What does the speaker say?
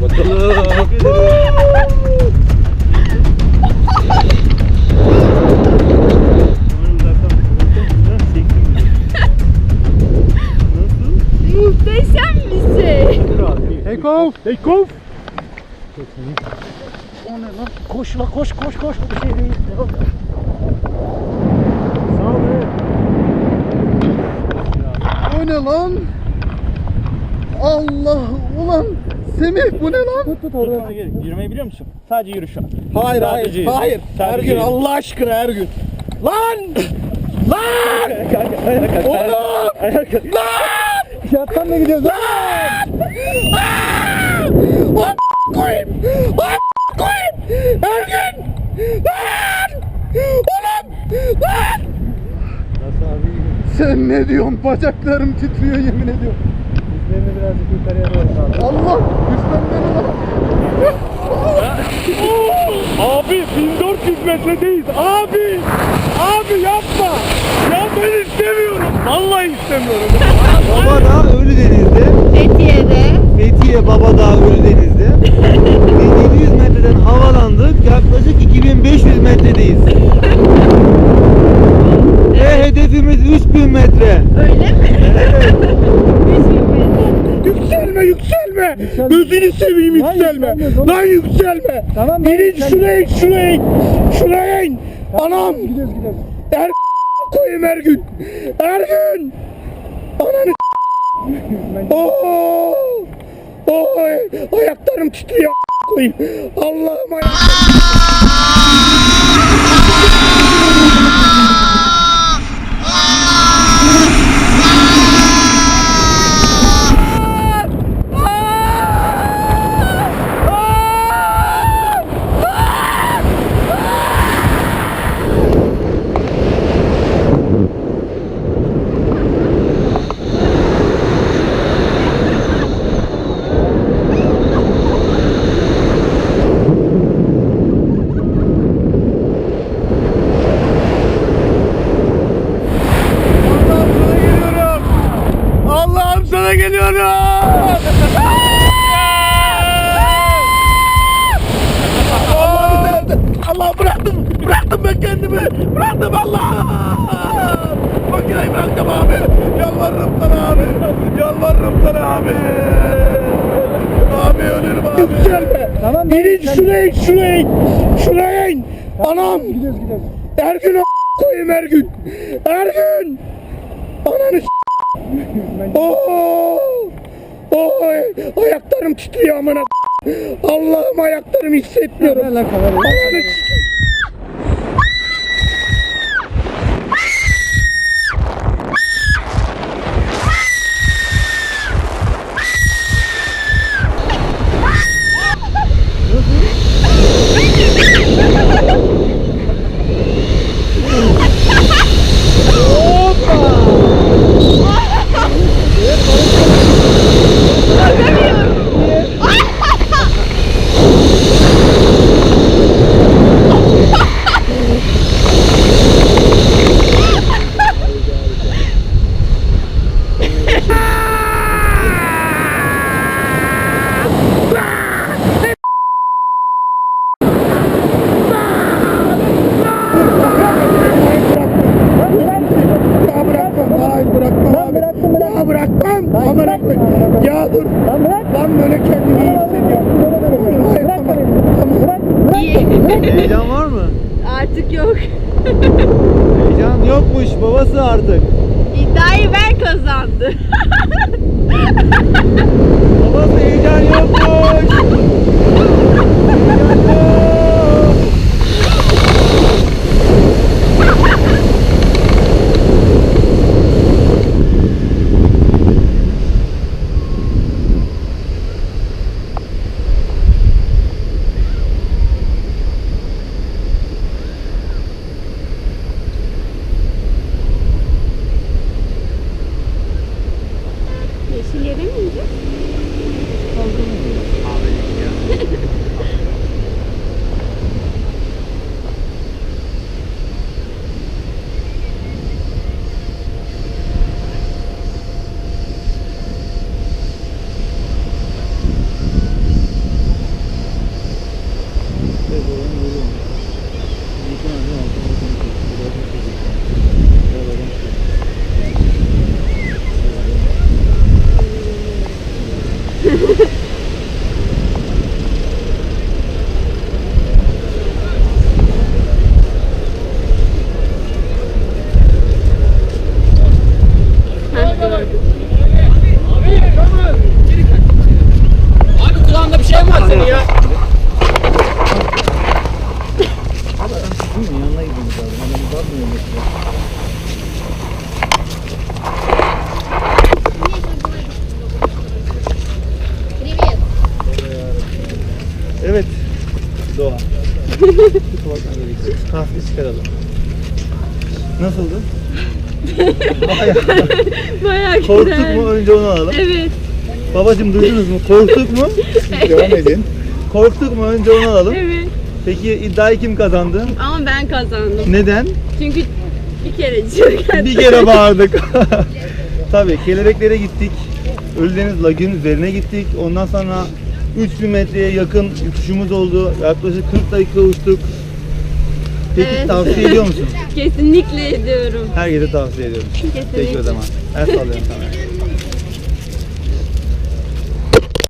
Hadi bakalım. Muhteşem bir şey. Take off. Take off. O ne lan? Koş la koş koş koş. Bir şey değil. Devam. Sağ ol be. O ne lan? Allah ulan Semih bu ne lan? Tut tut orada. Yürümeyi biliyor musun? Sadece yürü şu an. Hayır Sadece hayır yürü. hayır. Her Sadece gün yürü. Allah aşkına her gün. Lan! Lan! Oğlum! Lan! Fiyattan da gidiyoruz. Lan! Lan! koyayım! Lan! koyayım! Her gün! Lan! Oğlum! Lan! Nasıl abi? Sen ne diyorsun? Bacaklarım titriyor yemin ediyorum. Dizlerini birazcık yukarıya doğru kaldır. Allah! Üstten beni lan! Abi 1400 metredeyiz abi. Abi yapma. Ya ben istemiyorum. Vallahi istemiyorum. Babadağ Ölüdeniz'de. Fethiye'de. Fethiye Babadağ Ölüdeniz'de. 1700 metreden havalandık. Yaklaşık 2500 metredeyiz. Ve hedefimiz 3000 metre. Öyle mi? Yükselme yükselme. Gözünü seveyim yükselme. Lan yükselme. Tamam. İnin şuraya in şuraya in. Şuraya in. Anam. Gidiyoruz gidiyoruz. Her koyayım her gün. Her gün. Ananı Oo! Oy! Ayaklarım titriyor koyayım. Allah'ım ayaklarım. Geliyorum. Allah bıraktım. Bıraktım ben kendimi. Bıraktım Allah. Makineyi bıraktım abi. Yalvarırım sana abi. Yalvarırım sana abi. Abi ölürüm abi. Yükselme. Tamam. İnin şuraya in şuraya in. Şuraya in. Anam. Gidiyoruz gidiyoruz. Her gün a- koyayım her gün. Her gün. Ananı Oo! Oy! Ayaklarım titriyor amına. Allah'ım ayaklarımı hissetmiyorum. Ver lan kamerayı. Ananı s- Ya bırakmam. Hayır bırakmam abi. Ya Ya dur. Lan bırak. Lan böyle kendimi iyi hissediyorum. Heyecan var mı? Artık yok. Heyecan yokmuş babası artık. İddiayı ben kazandı. Babası heyecan yokmuş. Heyecan Fasulyede mi yiyeceğiz? Kaskı çıkaralım. Nasıldı? Bayağı. Bayağı Korktuk güzel. mu? Önce onu alalım. Evet. Babacım duydunuz mu? Korktuk mu? Devam edin. Korktuk mu? Önce onu alalım. Evet. Peki iddiayı kim kazandı? Ama ben kazandım. Neden? Çünkü bir kere çırken. Bir kere bağırdık. Tabii kelebeklere gittik. Ölüdeniz Lagün üzerine gittik. Ondan sonra 3000 metreye yakın uçuşumuz oldu. Yaklaşık 40 dakika uçtuk. Peki Evet. tavsiye ediyor musun? Kesinlikle ediyorum. Herkese tavsiye ediyorum. Kesinlikle. Peki o zaman. El sallıyorum sana.